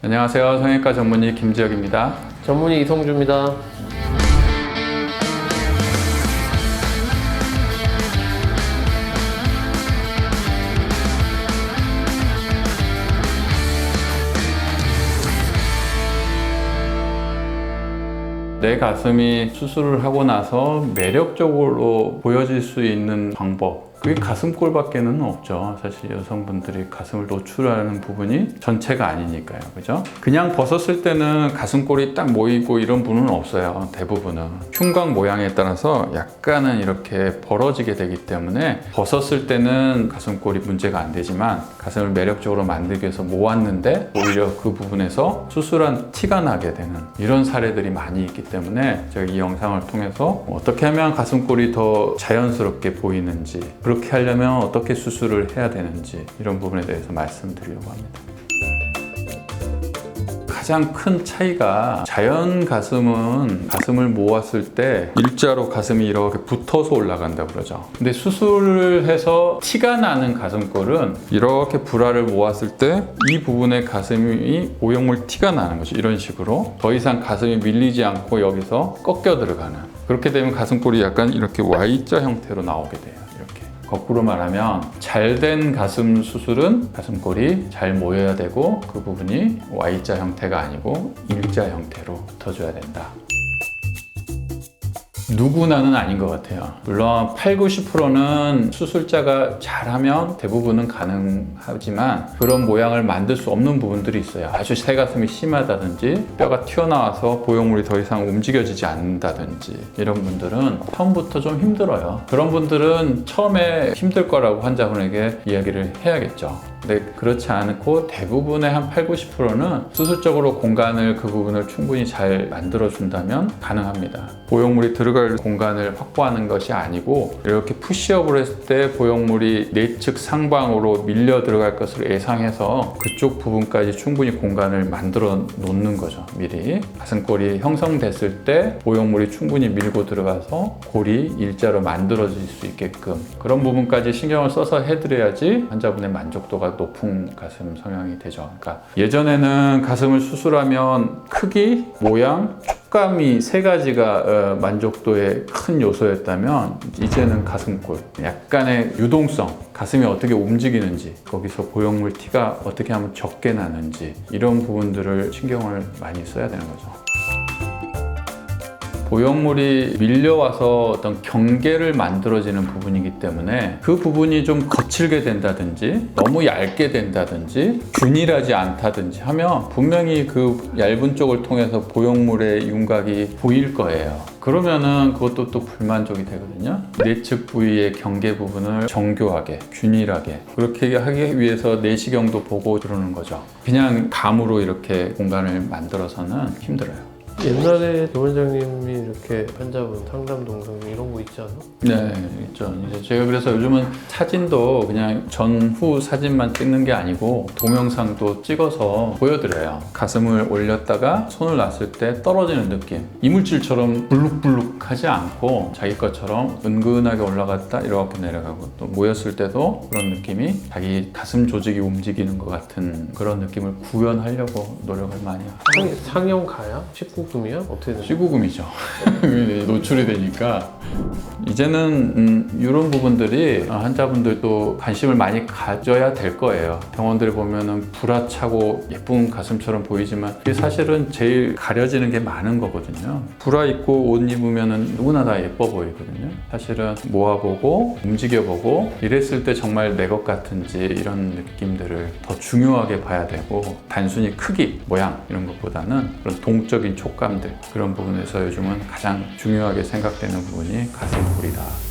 안녕하세요. 성형외과 전문의 김지혁입니다. 전문의 이성주입니다. 내 가슴이 수술을 하고 나서 매력적으로 보여질 수 있는 방법. 그게 가슴골밖에는 없죠. 사실 여성분들이 가슴을 노출하는 부분이 전체가 아니니까요. 그죠? 그냥 벗었을 때는 가슴골이 딱 모이고 이런 분은 없어요. 대부분은. 흉곽 모양에 따라서 약간은 이렇게 벌어지게 되기 때문에 벗었을 때는 가슴골이 문제가 안 되지만 가슴을 매력적으로 만들기 위해서 모았는데 오히려 그 부분에서 수술한 티가 나게 되는 이런 사례들이 많이 있기 때문에 제가 이 영상을 통해서 어떻게 하면 가슴골이 더 자연스럽게 보이는지 그렇게 하려면 어떻게 수술을 해야 되는지 이런 부분에 대해서 말씀드리려고 합니다. 가장 큰 차이가 자연 가슴은 가슴을 모았을 때 일자로 가슴이 이렇게 붙어서 올라간다고 그러죠. 근데 수술을 해서 티가 나는 가슴골은 이렇게 불화를 모았을 때 이 부분에 가슴이 오형물 티가 나는 거죠. 이런 식으로 더 이상 가슴이 밀리지 않고 여기서 꺾여 들어가는 그렇게 되면 가슴골이 약간 이렇게 Y자 형태로 나오게 돼요. 거꾸로 말하면 잘 된 가슴 수술은 가슴골이 잘 모여야 되고 그 부분이 Y자 형태가 아니고 일자 형태로 붙어줘야 된다. 누구나는 아닌 것 같아요. 물론 8, 90%는 수술자가 잘하면 대부분은 가능하지만 그런 모양을 만들 수 없는 부분들이 있어요. 아주 새가슴이 심하다든지 뼈가 튀어나와서 보형물이 더 이상 움직여지지 않는다든지 이런 분들은 처음부터 좀 힘들어요. 그런 분들은 처음에 힘들 거라고 환자분에게 이야기를 해야겠죠. 근데 그렇지 않고 대부분의 한 8, 90%는 수술적으로 공간을 그 부분을 충분히 잘 만들어준다면 가능합니다. 보형물이 들어갈 공간을 확보하는 것이 아니고 이렇게 푸시업을 했을 때 보형물이 내측 상방으로 밀려 들어갈 것을 예상해서 그쪽 부분까지 충분히 공간을 만들어 놓는 거죠. 미리 가슴골이 형성됐을 때 보형물이 충분히 밀고 들어가서 골이 일자로 만들어질 수 있게끔 그런 부분까지 신경을 써서 해드려야지 환자분의 만족도가 높은 가슴 성형이 되죠. 그러니까 예전에는 가슴을 수술하면 크기, 모양, 촉감이 세 가지가 어, 만족도의 큰 요소였다면 이제는 가슴골 약간의 유동성 가슴이 어떻게 움직이는지 거기서 보형물 티가 어떻게 하면 적게 나는지 이런 부분들을 신경을 많이 써야 되는 거죠. 보형물이 밀려와서 어떤 경계를 만들어지는 부분이기 때문에 그 부분이 좀 거칠게 된다든지 너무 얇게 된다든지 균일하지 않다든지 하면 분명히 그 얇은 쪽을 통해서 보형물의 윤곽이 보일 거예요. 그러면은 그것도 또 불만족이 되거든요. 내측 부위의 경계 부분을 정교하게, 균일하게 그렇게 하기 위해서 내시경도 보고 그러는 거죠. 그냥 감으로 이렇게 공간을 만들어서는 힘들어요. 옛날에 조 원장님이 이렇게 환자분 상담 동상 이런 거 있지 않아? 네, 있죠. 이제 제가 그래서 요즘은 사진도 그냥 전후 사진만 찍는 게 아니고 동영상도 찍어서 보여드려요. 가슴을 올렸다가 손을 놨을 때 떨어지는 느낌. 이물질처럼 불룩불룩하지 않고 자기 것처럼 은근하게 올라갔다 이렇게 내려가고 또 모였을 때도 그런 느낌이 자기 가슴 조직이 움직이는 것 같은 그런 느낌을 구현하려고 노력을 많이 하고. 상, 상형 가야? 19 금이야? 어떻게 되는 시구금이죠. 노출이 되니까 이제는 음, 이런 부분들이 환자분들도 관심을 많이 가져야 될 거예요. 병원들 보면은 불화차고 예쁜 가슴처럼 보이지만 그게 사실은 제일 가려지는 게 많은 거거든요. 불화 입고 옷 입으면은 누구나 다 예뻐 보이거든요. 사실은 모아보고 움직여보고 이랬을 때 정말 내 것 같은지 이런 느낌들을 더 중요하게 봐야 되고 단순히 크기, 모양 이런 것보다는 그런 동적인 촉감들 그런 부분에서 요즘은 가장 중요하게 생각되는 부분이 가슴골이다.